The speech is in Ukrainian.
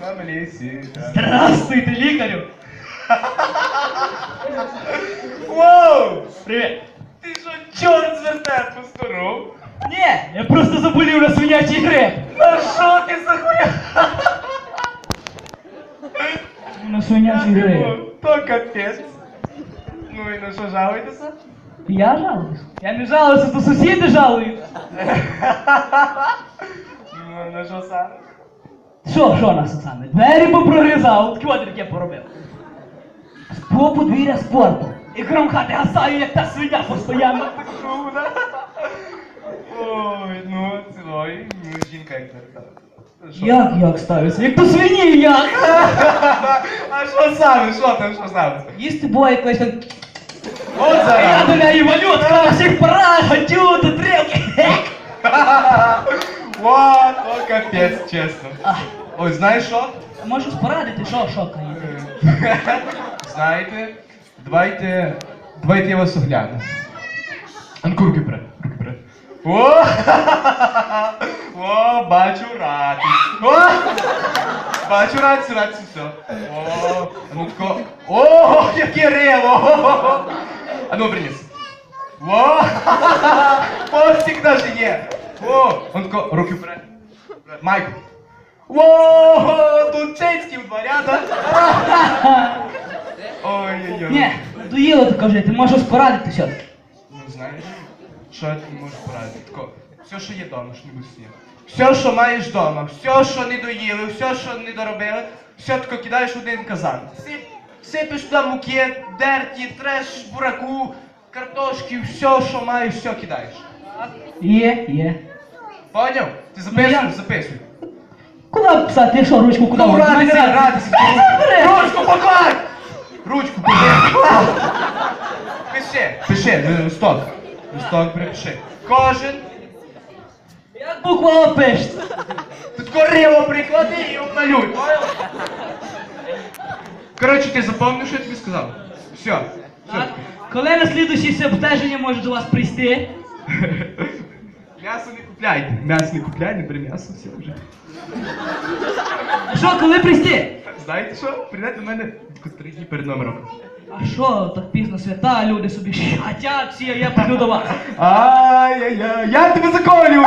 на лісі. Здравствуйте, лікарю! Воу! Привіт! Ти що, чорт з вертепу здоров? Ні, я просто заболів на свинячий грип. На що ти за хуя? На свинячий грип. Ну, То капець. Ну і на що жалуєтеся? Я жалуюсь? Я не жалуюся, то сусіди жалують. Ну, на що саме? Що, що нас саме? Двері попрорізав, таке поробив. По подвір'я спорту. І кром хати гасаю, як та свиня постійно. Ну, да. Ой, ну, цілої, ну, жінка як звертала. Як як ставиться? Як до свині, як? А що саме, що там, що саме? Їсти буває якось там. От Я зараз. до неї валютка всіх парах, хотю до трілки. Капець, чесно. А, Ой, знаєш що? Можеш порадити, що шокає? Знаєте, давайте, давайте я вас огляну. Анку руки вперед, руки вперед. О, о, бачу радість. О, бачу радість, радість, все. О, ну тако, о, яке рево. А ну, приніс. О, постік даже є. О, он тако, руки вперед. Вперед. Майку. О, тут чецькі в. Ой-ой-ой. Ні, доїло тако жити, можеш порадити що. Ну знаєш, що я тобі можу порадити? Тако, все, що є вдома, що не будь Все, що маєш вдома, все, що не доїли, все, що не доробили, все тако кидаєш в один казан. Сип, сипиш туди муки, дерті, треш, бураку, картошки, все, що маєш, все кидаєш. Є, є. Поняв? Ти записуєш, Ну, я- записуй. Куди писати, якщо ручку куди Ну, радися, радися. Ручку покладь! Ручку покладь! Пиши, пиши, ну, листок. Листок припиши. Кожен Як буква О пишеться? Тут корило приклади і обмалюй. понял? Коротше, ти запомнив, що я тобі сказав? Все. Так. Коли на слідуюче обстеження може до вас прийти? М'ясо не купляй. М'ясо не купляй, не бери м'ясо, все вже. Що, коли прийти? Знаєте що? Прийдете до мене три дні перед номером. А що так пізно свята, люди собі хотять всі, а я прийду до вас. Ай-яй-яй, я тебе заколю!